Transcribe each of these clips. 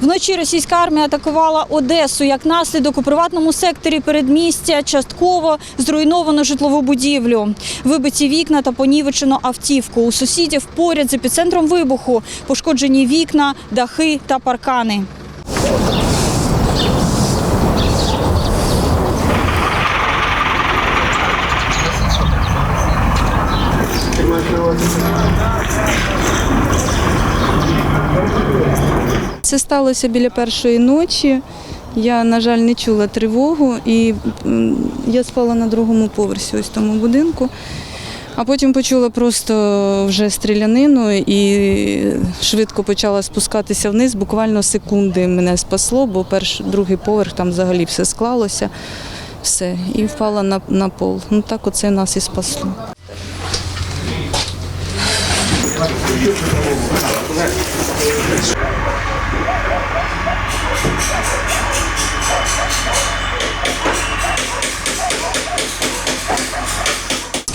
Вночі російська армія атакувала Одесу. Як наслідок у приватному секторі передмістя частково зруйновано житлову будівлю. Вибиті вікна та понівечено автівку. У сусідів поряд з епіцентром вибуху пошкоджені вікна, дахи та паркани. Це сталося біля першої ночі. Я, на жаль, не чула тривогу, і я спала на другому поверсі ось тому будинку. А потім почула просто вже стрілянину і швидко почала спускатися вниз. Буквально секунди мене спасло, бо перший, другий поверх там взагалі все склалося, все, і впала на, на пол. Ну так оце нас і спасло.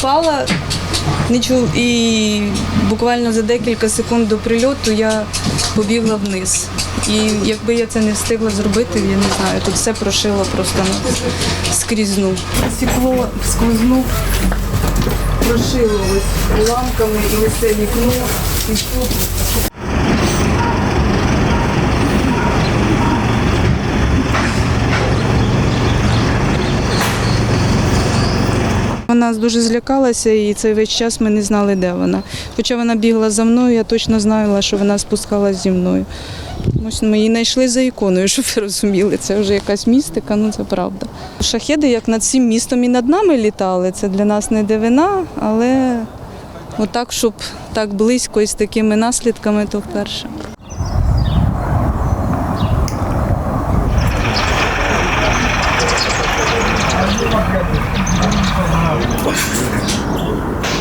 Спала, не і буквально за декілька секунд до прильоту я побігла вниз. І якби я це не встигла зробити, я не знаю, тут все прошило просто скрізну. Стекло сквозну, прошило ось уламками і ось вікно, і тут. Вона дуже злякалася, і цей весь час ми не знали, де вона. Хоча вона бігла за мною, я точно знала, що вона спускалась зі мною. Ось ми її знайшли за іконою, щоб ви розуміли. Це вже якась містика, ну це правда. Шахеди як над цим містом і над нами літали. Це для нас не дивина, але отак, щоб так близько і з такими наслідками, то вперше. Merci beaucoup.